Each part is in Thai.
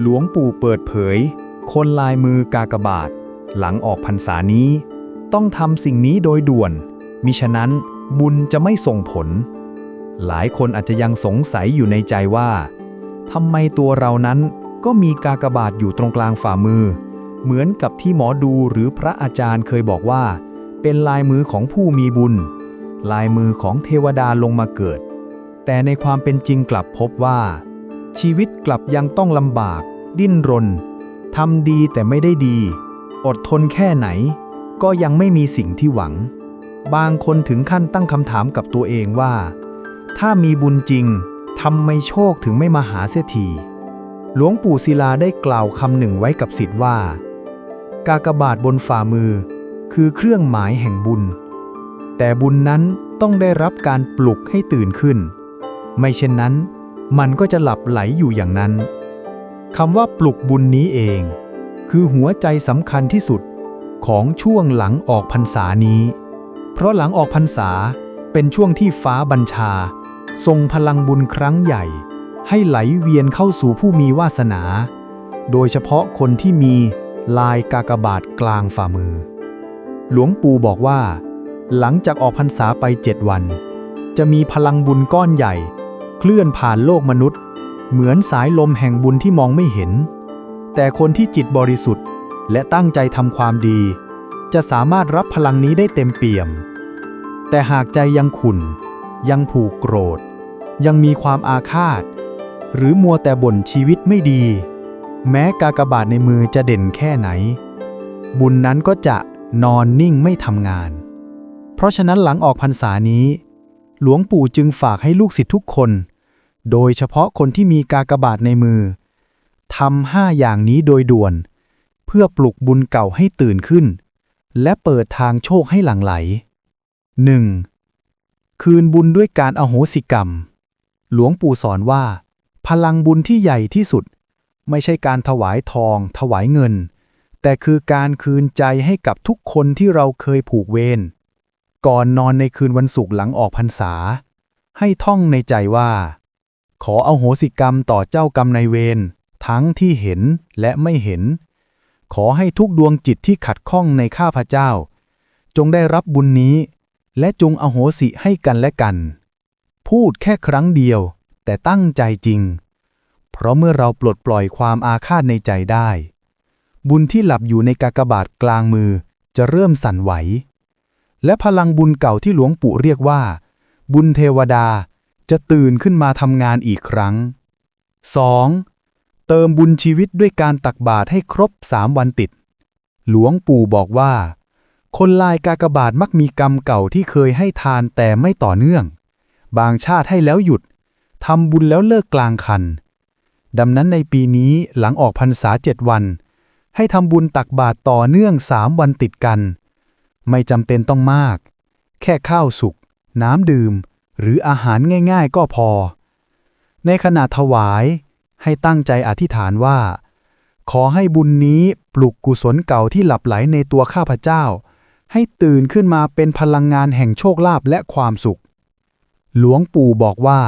หลวงปู่เปิดเผย คนลายมือกากบาท หลังออกพรรษานี้ ต้องทำสิ่งนี้โดยด่วน มิฉะนั้นบุญจะไม่ส่งผล หลายคนอาจจะยังสงสัยอยู่ในใจว่าทำไมตัวเรานั้นก็มีกากบาทอยู่ตรงกลางฝ่ามือ เหมือนกับที่หมอดูหรือพระอาจารย์เคยบอกว่า เป็นลายมือของผู้มีบุญ ลายมือของเทวดาลงมาเกิด แต่ในความเป็นจริงกลับพบว่า ชีวิตกลับยังต้องลำบาก ดิ้นรนทำดีแต่ไม่ได้ดี อดทนแค่ไหน ก็ยังไม่มีสิ่งที่หวัง บางคนถึงขั้นตั้งคำถามกับตัวเองว่า ถ้ามีบุญจริงทำไมโชคถึงไม่มาหาเสียทีหลวงปู่ศิลาได้กล่าวคำหนึ่งไว้กับสิทธิ์ว่า กากบาทบนฝ่ามือ คือเครื่องหมายแห่งบุญ แต่บุญนั้นต้องได้รับการปลุกให้ตื่นขึ้น ไม่เช่นนั้น มันก็จะหลับไหลอยู่อย่างนั้นคำว่าปลุกบุญนี้เอง คือหัวใจสำคัญที่สุดของช่วงหลังออกพรรษานี้ เพราะหลังออกพรรษาเป็นช่วงที่ฟ้าบัญชา ทรงพลังบุญครั้งใหญ่ ให้ไหลเวียนเข้าสู่ผู้มีวาสนา โดยเฉพาะคนที่มีลายกากบาทกลางฝ่ามือ หลวงปู่บอกว่า หลังจากออกพรรษาไปเจ็ดวัน จะมีพลังบุญก้อนใหญ่ เคลื่อนผ่านโลกมนุษย์ เหมือนสายลมแห่งบุญที่มองไม่เห็น แต่คนที่จิตบริสุทธิ์ และตั้งใจทำความดี จะสามารถรับพลังนี้ได้เต็มเปี่ยม แต่หากใจยังขุ่น ยังผูกโกรธ ยังมีความอาฆาต หรือมัวแต่บ่นชีวิตไม่ดี แม้กากบาทในมือจะเด่นแค่ไหน บุญนั้นก็จะนอนนิ่งไม่ทำงาน เพราะฉะนั้นหลังออกพรรษานี้ หลวงปู่จึงฝากให้ลูกศิษย์ทุกคน โดยเฉพาะคนที่มีกากบาทในมือทำห้าอย่างนี้โดยด่วน เพื่อปลุกบุญเก่าให้ตื่นขึ้น และเปิดทางโชคให้หลั่งไหล 1. คืนบุญด้วยการอโหสิกรรม หลวงปู่สอนว่า พลังบุญที่ใหญ่ที่สุด ไม่ใช่การถวายทอง ถวายเงิน แต่คือการคืนใจให้กับทุกคนที่เราเคยผูกเวรก่อนนอนในคืนวันศุกร์หลังออกพรรษา ให้ท่องในใจว่า ขอเอาโหสิกรรมต่อเจ้ากรรมนายเวรทั้งที่เห็นและไม่เห็น ขอให้ทุกดวงจิตที่ขัดข้องในข้าพเจ้า จงได้รับบุญนี้ และจงอโหสิให้กันและกัน พูดแค่ครั้งเดียว แต่ตั้งใจจริง เพราะเมื่อเราปลดปล่อยความอาฆาตในใจได้ บุญที่หลับอยู่ในกากบาทกลางมือจะเริ่มสั่นไหว และพลังบุญเก่าที่หลวงปู่เรียกว่า บุญเทวดา จะตื่นขึ้นมาทำงานอีกครั้ง 2. เติมบุญชีวิตด้วยการตักบาตรให้ครบสามวันติด หลวงปู่บอกว่า คนลายกากบาทมักมีกรรมเก่าที่เคยให้ทานแต่ไม่ต่อเนื่อง บางชาติให้แล้วหยุดทำบุญแล้วเลิกกลางคัน ดังนั้นในปีนี้หลังออกพรรษาเจ็ดวัน ให้ทำบุญตักบาตรต่อเนื่องสามวันติดกัน ไม่จำเป็นต้องมาก แค่ข้าวสุก น้ำดื่ม หรืออาหารง่ายๆก็พอ ในขณะถวายให้ตั้งใจอธิษฐานว่า ขอให้บุญนี้ปลุกกุศลเก่าที่หลับไหลในตัวข้าพเจ้า ให้ตื่นขึ้นมาเป็นพลังงานแห่งโชคลาภและความสุข หลวงปู่บอกว่า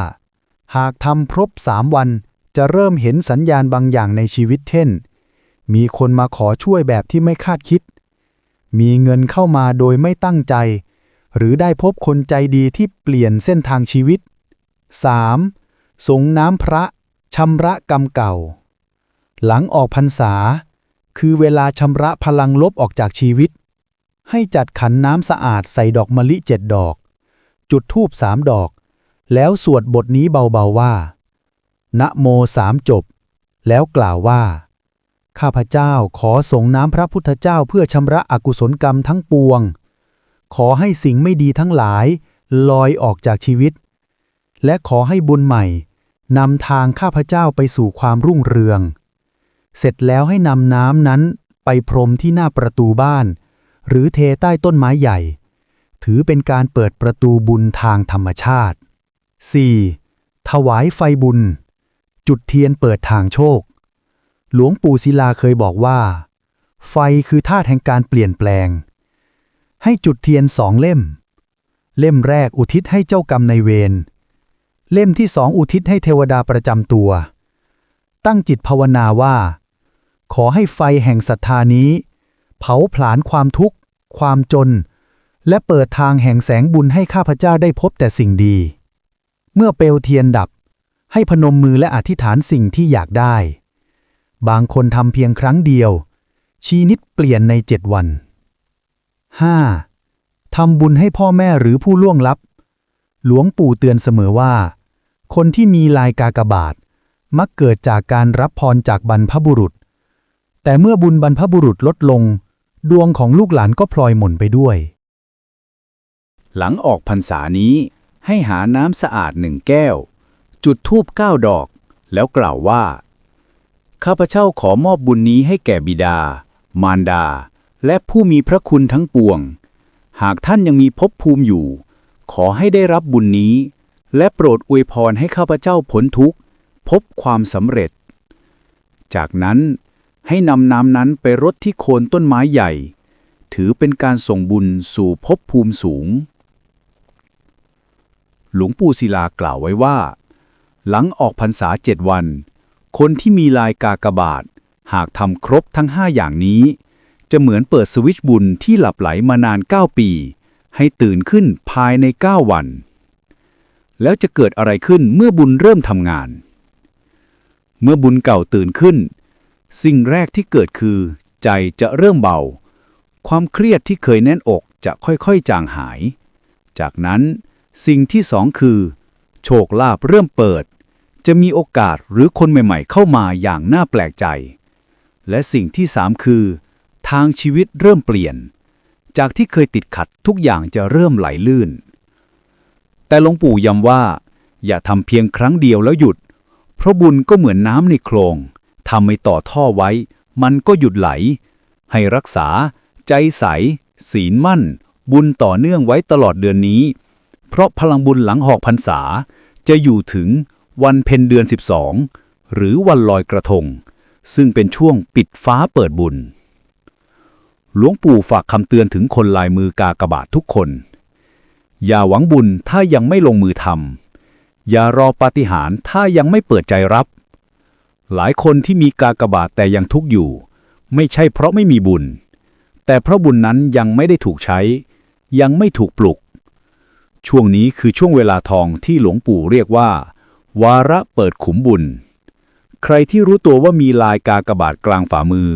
หากทำครบสามวันจะเริ่มเห็นสัญญาณบางอย่างในชีวิตเช่น มีคนมาขอช่วยแบบที่ไม่คาดคิด มีเงินเข้ามาโดยไม่ตั้งใจ หรือได้พบคนใจดีที่เปลี่ยนเส้นทางชีวิต 3. สงน้ำพระชำระกรรมเก่า หลังออกพรรษา คือเวลาชำระพลังลบออกจากชีวิต ให้จัดขันน้ำสะอาดใส่ดอกมะลิเจ็ดดอก จุดธูปสามดอก แล้วสวดบทนี้เบาๆว่า นะโมสามจบ แล้วกล่าวว่า ข้าพเจ้าขอสงน้ำพระพุทธเจ้าเพื่อชำระอกุศลกรรมทั้งปวง ขอให้สิ่งไม่ดีทั้งหลาย ลอยออกจากชีวิต และขอให้บุญใหม่นำทางข้าพเจ้าไปสู่ความรุ่งเรือง เสร็จแล้วให้นำน้ำนั้นไปพรมที่หน้าประตูบ้าน หรือเทใต้ต้นไม้ใหญ่ ถือเป็นการเปิดประตูบุญทางธรรมชาติ 4. ถวายไฟบุญ จุดเทียนเปิดทางโชค หลวงปู่ศิลาเคยบอกว่า ไฟคือธาตุแห่งการเปลี่ยนแปลง ให้จุดเทียนสองเล่ม เล่มแรกอุทิศให้เจ้ากรรมในเวร เล่มที่สองอุทิศให้เทวดาประจำตัว ตั้งจิตภาวนาว่า ขอให้ไฟแห่งศรัทธานี้ เผาผลาญความทุกข์ ความจน และเปิดทางแห่งแสงบุญให้ข้าพเจ้าได้พบแต่สิ่งดี เมื่อเปลวเทียนดับ ให้พนมมือและอธิษฐานสิ่งที่อยากได้ บางคนทำเพียงครั้งเดียว ชีนิดเปลี่ยนในเจ็ดวัน 5. ทำบุญให้พ่อแม่หรือผู้ล่วงลับ หลวงปู่เตือนเสมอว่า คนที่มีลายกากบาท มักเกิดจากการรับพรจากบรรพบุรุษ แต่เมื่อบุญบรรพบุรุษลดลง ดวงของลูกหลานก็พลอยหม่นไปด้วย หลังออกพรรษานี้ให้หาน้ำสะอาดหนึ่งแก้ว จุดธูปเก้าดอก แล้วกล่าวว่า ข้าพเจ้าขอมอบบุญนี้ให้แก่บิดา มารดา และผู้มีพระคุณทั้งปวง หากท่านยังมีภพภูมิอยู่ ขอให้ได้รับบุญนี้ และโปรดอวยพรให้ข้าพเจ้าพ้นทุกข์ พบความสำเร็จ จากนั้นให้นำน้ำนั้นไปรดที่โคนต้นไม้ใหญ่ ถือเป็นการส่งบุญสู่ภพภูมิสูง หลวงปู่ศิลากล่าวไว้ว่า หลังออกพรรษาเจ็ดวัน คนที่มีลายกากบาท หากทำครบทั้งห้าอย่างนี้ จะเหมือนเปิดสวิตช์บุญที่หลับไหลมานาน 9 ปี ให้ตื่นขึ้นภายใน 9 วัน แล้วจะเกิดอะไรขึ้นเมื่อบุญเริ่มทำงาน เมื่อบุญเก่าตื่นขึ้น สิ่งแรกที่เกิดคือ ใจจะเริ่มเบา ความเครียดที่เคยแน่นอกจะค่อยๆจางหาย จากนั้นสิ่งที่สองคือ โชคลาภเริ่มเปิด จะมีโอกาสหรือคนใหม่ๆ เข้ามาอย่างน่าแปลกใจ และสิ่งที่สามคือ ทางชีวิตเริ่มเปลี่ยน จากที่เคยติดขัดทุกอย่างจะเริ่มไหลลื่น แต่หลวงปู่ย้ำว่า อย่าทำเพียงครั้งเดียวแล้วหยุด เพราะบุญก็เหมือนน้ำในโคลงทำไม่ต่อท่อไว้ มันก็หยุดไหล ให้รักษา ใจใส ศีลมั่น บุญต่อเนื่องไว้ตลอดเดือนนี้ เพราะพลังบุญหลังหอกพรรษา จะอยู่ถึงวันเพ็ญเดือน 12 หรือวันลอยกระทง ซึ่งเป็นช่วงปิดฟ้าเปิดบุญ หลวงปู่ฝากคำเตือนถึงคนลายมือกากบาททุกคน อย่าหวังบุญถ้ายังไม่ลงมือทำอย่ารอปาฏิหาริย์ถ้ายังไม่เปิดใจรับ หลายคนที่มีกากบาทแต่ยังทุกข์อยู่ ไม่ใช่เพราะไม่มีบุญ แต่เพราะบุญนั้นยังไม่ได้ถูกใช้ ยังไม่ถูกปลุก ช่วงนี้คือช่วงเวลาทองที่หลวงปู่เรียกว่า วาระเปิดขุมบุญ ใครที่รู้ตัวว่ามีลายกากบาทกลางฝ่ามือ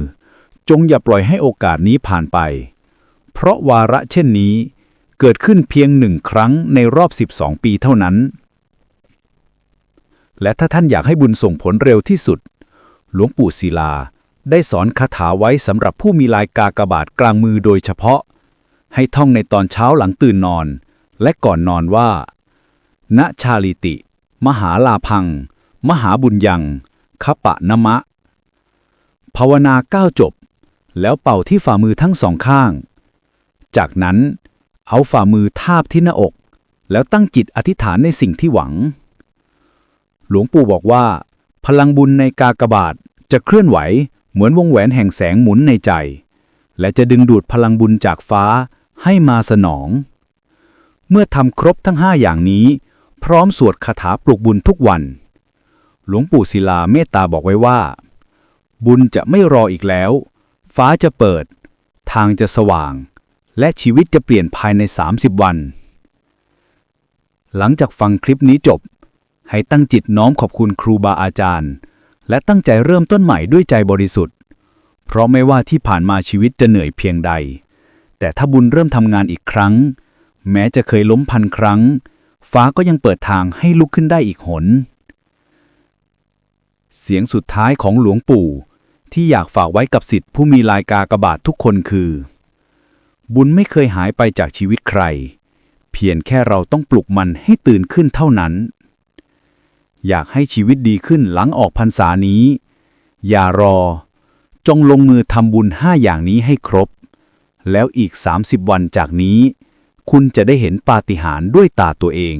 จงอย่าปล่อยให้โอกาสนี้ผ่านไป เพราะวาระเช่นนี้ เกิดขึ้นเพียงหนึ่งครั้งในรอบ 12 ปีเท่านั้น และถ้าท่านอยากให้บุญส่งผลเร็วที่สุด หลวงปู่ศิลาได้สอนคาถาไว้สำหรับผู้มีลายกากบาทกลางมือโดยเฉพาะ ให้ท่องในตอนเช้าหลังตื่นนอน และก่อนนอนว่า ณชาลิติ มหาลาพัง มหาบุญยังคปะนมะ ภาวนาเก้าจบ แล้วเป่าที่ฝ่ามือทั้งสองข้าง จากนั้น เอาฝ่ามือทาบที่หน้าอก แล้วตั้งจิตอธิษฐานในสิ่งที่หวัง หลวงปู่บอกว่า พลังบุญในกากบาทจะเคลื่อนไหวเหมือนวงแหวนแห่งแสงหมุนในใจ และจะดึงดูดพลังบุญจากฟ้าให้มาสนอง เมื่อทำครบทั้งห้าอย่างนี้ พร้อมสวดคาถาปลุกบุญทุกวัน หลวงปู่ศิลาเมตตาบอกไว้ว่า บุญจะไม่รออีกแล้ว ฟ้าจะเปิด ทางจะสว่าง และชีวิตจะเปลี่ยนภายใน 30 วัน หลังจากฟังคลิปนี้จบ ให้ตั้งจิตน้อมขอบคุณครูบาอาจารย์ และตั้งใจเริ่มต้นใหม่ด้วยใจบริสุทธิ์ เพราะไม่ว่าที่ผ่านมาชีวิตจะเหนื่อยเพียงใด แต่ถ้าบุญเริ่มทำงานอีกครั้ง แม้จะเคยล้มพันครั้ง ฟ้าก็ยังเปิดทางให้ลุกขึ้นได้อีกหน เสียงสุดท้ายของหลวงปู่ ที่อยากฝากไว้กับสิทธิผู้มีลายกากระบาททุกคนคือ บุญไม่เคยหายไปจากชีวิตใคร เพียงแค่เราต้องปลุกมันให้ตื่นขึ้นเท่านั้น อยากให้ชีวิตดีขึ้นหลังออกพรรษานี้ อย่ารอ จงลงมือทำบุญห้าอย่างนี้ให้ครบ แล้วอีก 30 วันจากนี้ คุณจะได้เห็นปาฏิหาริย์ด้วยตาตัวเอง